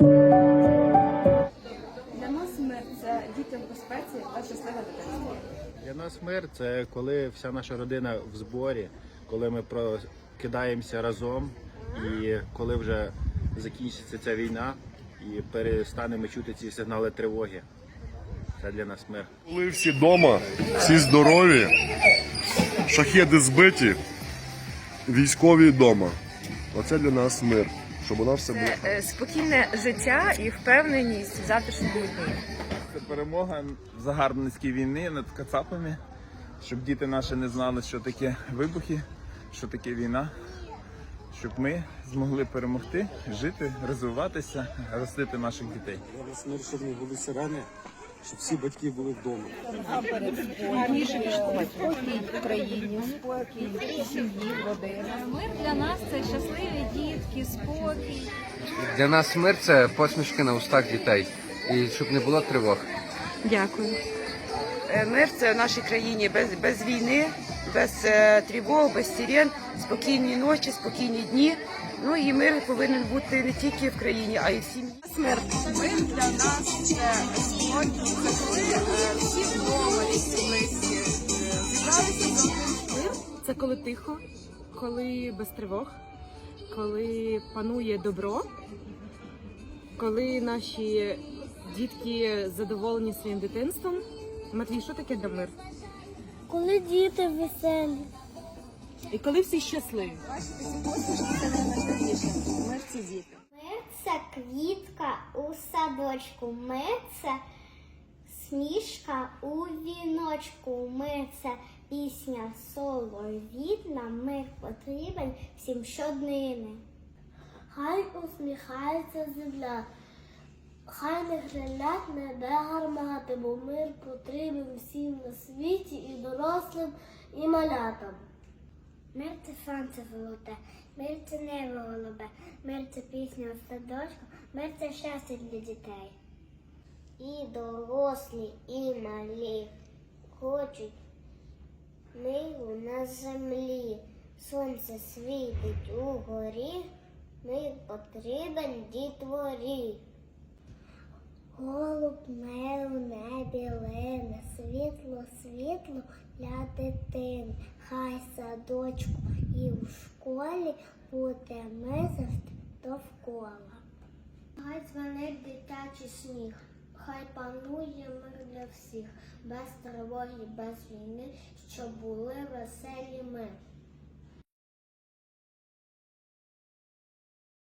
Для нас мир це діти в безпеці та щасливе дитинство. Для нас мир це коли вся наша родина в зборі, коли ми прокидаємося разом, і коли вже закінчиться ця війна і перестанемо чути ці сигнали тривоги. Це для нас мир. Коли всі вдома, всі здорові, шахеди збиті, військові вдома. Оце для нас мир, щоб у нас все було. Е, спокійне життя і впевненість в завтрашньому дні. Це перемога загарбницькій війни над кацапами, щоб діти наші не знали, що таке вибухи, що таке війна, щоб ми змогли перемогти, жити, розвиватися, ростити наших дітей. Зараз мир, щоб не були сирени, щоб всі батьки були вдома. спокій в Україні, спокій, сім'ї, родина. Мир для нас це щасливі дітки, спокій. Для нас мир це посмішки на устах дітей. І щоб не було тривог. Дякую. Е, Мир це в нашій країні без, без війни, без е, тривог, без сирен, спокійні ночі, спокійні дні. Ну і мир повинен бути не тільки в країні, а й в сім'ї. Мир для нас це спокій, це коли всі всі близькі зібралися за. Мир це коли тихо, коли без тривог, коли панує добро, коли наші дітки задоволені своїм дитинством. Матвій, що таке для мир? Коли діти веселі. І коли всі щасливі. Мир це квітка у садочку. Мир це смішка у віночку. Мир це пісня соловітна. Мир потрібен всім щоднини. Хай усміхається земля. Хай не грилять небе гармати, бо мир потрібен всім на світі і дорослим, і малятам. Мир це сонце золоте, мир це небо голубе, мир це пісня у садочку, мир це щастя для дітей. І дорослі, і малі хочуть миру на землі. Сонце світить угорі, мир потрібен дітворі. Голуб не у небі лине, світло, світло для дитини. Хай садочку і у школі буде ми завжди довкола. Хай дзвонить дитячий сміх, хай панує мир для всіх, без тривоги, без війни, щоб були веселі ми.